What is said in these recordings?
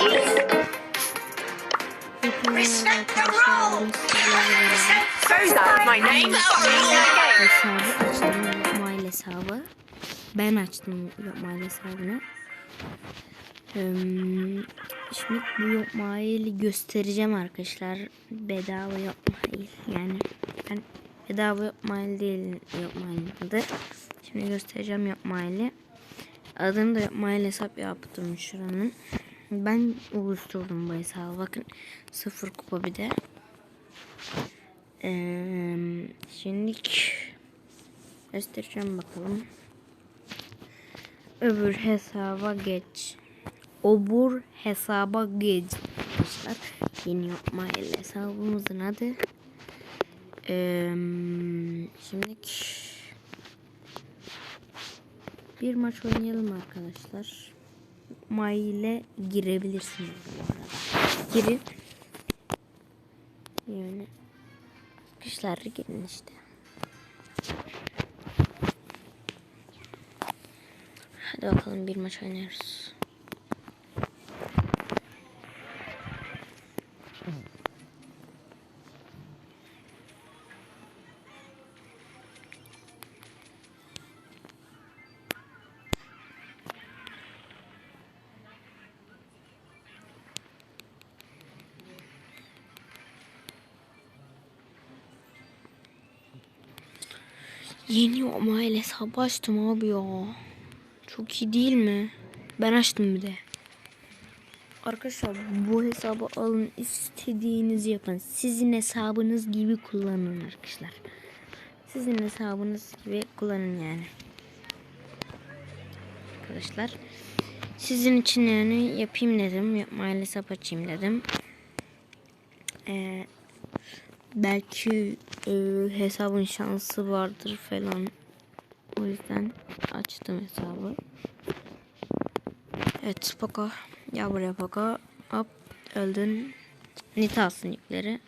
Beraber Suppose that was my name. hesabı. Yokmail hesabı. Ben açtım Yokmail hesabını. Şimdi bu Yokmail'i göstereceğim arkadaşlar. Bedava Yokmail. Yani ben bedava Yokmail değil adı. Şimdi göstereceğim Yokmail'i. Adını da Yokmail hesap yaptım şuranın. Ben oluşturdum bu hesabı. Bakın sıfır kupa bir de. Ee, şimdi göstereceğim bakalım. Öbür hesaba geç. Obur hesaba geç. Arkadaşlar yeni yapma el hesabımızın adı. Ee, şimdi bir maç oynayalım arkadaşlar. Maile girebilirsiniz bu arada. Girip yani Kışlar gelin işte. Hadi bakalım bir maç oynarız. Yeni ama el hesabı açtım abi ya. Çok iyi değil mi? Ben açtım bir de. Arkadaşlar bu hesabı alın istediğinizi yapın. Sizin hesabınız gibi kullanın arkadaşlar. Sizin hesabınız gibi kullanın yani. Arkadaşlar. Sizin için yani yapayım dedim. Yapmayla hesap açayım dedim. Ee, belki e, hesabın şansı vardır falan. O yüzden açtım hesabı. Evet Poco. Ya buraya Poco. Hop öldün. Nita alsın yükleri.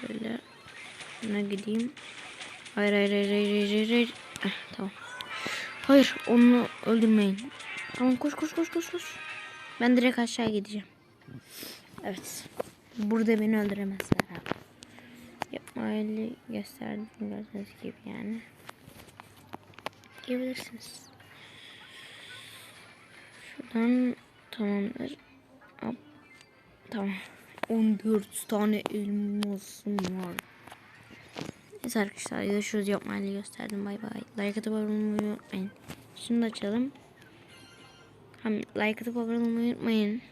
Şöyle. Şuna gideyim. Hayır hayır hayır hayır hayır. hayır. Eh, tamam. Hayır onu öldürmeyin. Tamam koş koş koş koş koş. Ben direkt aşağı gideceğim. Evet. Burada beni öldüremezler abi. Yapmayı gösterdim gördüğünüz gibi yani. Yiyebilirsiniz. Şuradan tamamdır. Hop. Tamam. 14 tane elmasım var. Neyse arkadaşlar görüşürüz yapmayı gösterdim bay bay. Like atıp abone olmayı unutmayın. Şimdi açalım. Hem like atıp abone olmayı unutmayın.